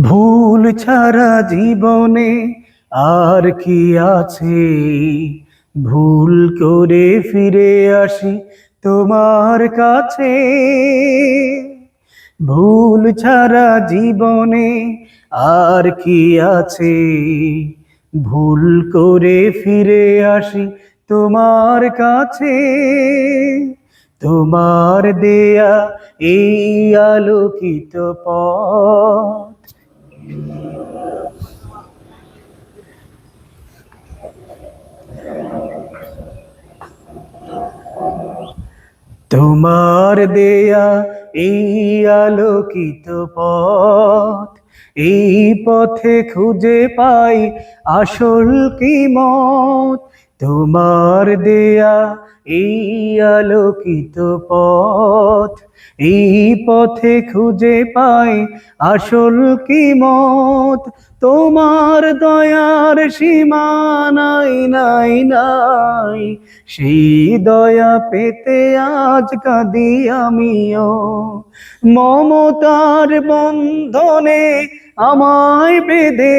ভুল ছাড়া জীবনে আর কি আছে? ভুল করে ফিরে আসি তোমার কাছে। ভুল ছাড়া জীবনে আর কি আছে? ভুল করে ফিরে আসি তোমার কাছে। তোমার দেয়া এই আলোকিত পথ তোমার দেয়া এই আলোকিত পথ এই পথে খুঁজে পাই আসল কি মত? তোমার দেয়া এই আলোকিত পথ, এই পথে খুঁজে পাই আসল কি মত? তোমার দয়ার সীমা নাই নাই নাই। সেই দয়া পেতে আজ কাঁদি আমিও। মমতার বন্ধনে আমায় বেঁধে